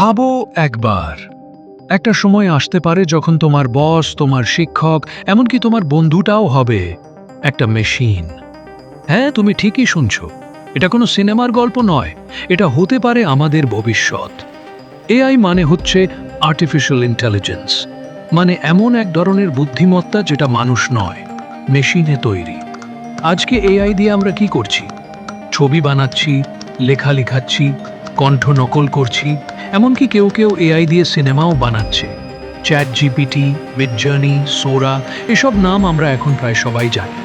ভাবো একবার। একটা সময় আসতে পারে যখন তোমার বস, তোমার শিক্ষক, এমনকি তোমার বন্ধুটাও হবে একটা মেশিন। হ্যাঁ তুমি ঠিকই শুনছ। এটা কোনো সিনেমার গল্প নয়। এটা হতে পারে আমাদের ভবিষ্যৎ। এআই মানে হচ্ছে আর্টিফিশিয়াল ইন্টেলিজেন্স মানে এমন এক ধরনের বুদ্ধিমত্তা যেটা মানুষ নয়, মেশিনে তৈরি। আজকে এআই দিয়ে আমরা কি করছি? ছবি বানাচ্ছি লেখা লেখাচ্ছি কণ্ঠ নকল করছি, এমনকি কেউ কেউ এআই দিয়ে সিনেমাও বানাচ্ছে। চ্যাট জিপিটি মিডজার্নি, সোরা, এসব নাম আমরা এখন প্রায় সবাই জানি।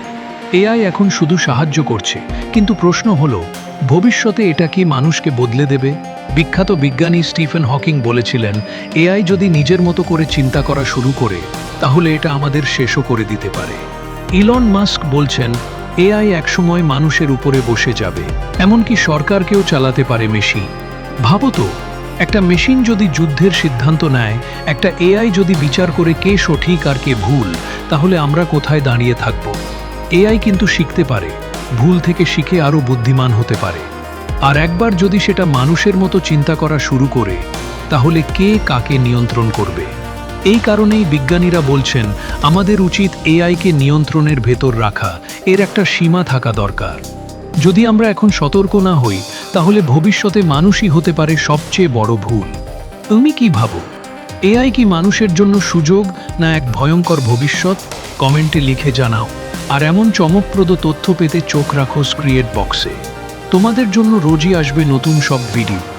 এআই এখন শুধু সাহায্য করছে, কিন্তু প্রশ্ন হলো, ভবিষ্যতে এটা কি মানুষকে বদলে দেবে? বিখ্যাত বিজ্ঞানী স্টিফেন হকিং বলেছিলেন, এআই যদি নিজের মতো করে চিন্তা করা শুরু করে, তাহলে এটা আমাদের শেষও করে দিতে পারে। ইলন মাস্ক বলছেন এআই একসময় মানুষের উপরে বসে যাবে। এমনকি সরকারকেও চালাতে পারে মেশিন। ভাবো তো, একটা মেশিন যদি যুদ্ধের সিদ্ধান্ত নেয়, একটা এআই যদি বিচার করে কে সঠিক আর কে ভুল, তাহলে আমরা কোথায় দাঁড়িয়ে থাকব? এআই কিন্তু শিখতে পারে, ভুল থেকে শিখে আরও বুদ্ধিমান হতে পারে। আর একবার যদি সেটা মানুষের মতো চিন্তা করা শুরু করে, তাহলে কে কাকে নিয়ন্ত্রণ করবে? এই কারণেই বিজ্ঞানীরা বলছেন, আমাদের উচিত এআইকে নিয়ন্ত্রণের ভেতর রাখা। এর একটা সীমা থাকা দরকার। যদি আমরা এখন সতর্ক না হই, তাহলে ভবিষ্যতে মানুষই হতে পারে সবচেয়ে বড় ভুল। তুমি কি ভাবো? এআই কি মানুষের জন্য সুযোগ না এক ভয়ঙ্কর ভবিষ্যৎ? কমেন্টে লিখে জানাও। আর এমন চমকপ্রদ তথ্য পেতে চোখ রাখো স্ক্রিয়েট বক্সে তোমাদের জন্য রোজই আসবে নতুন সব ভিডিও।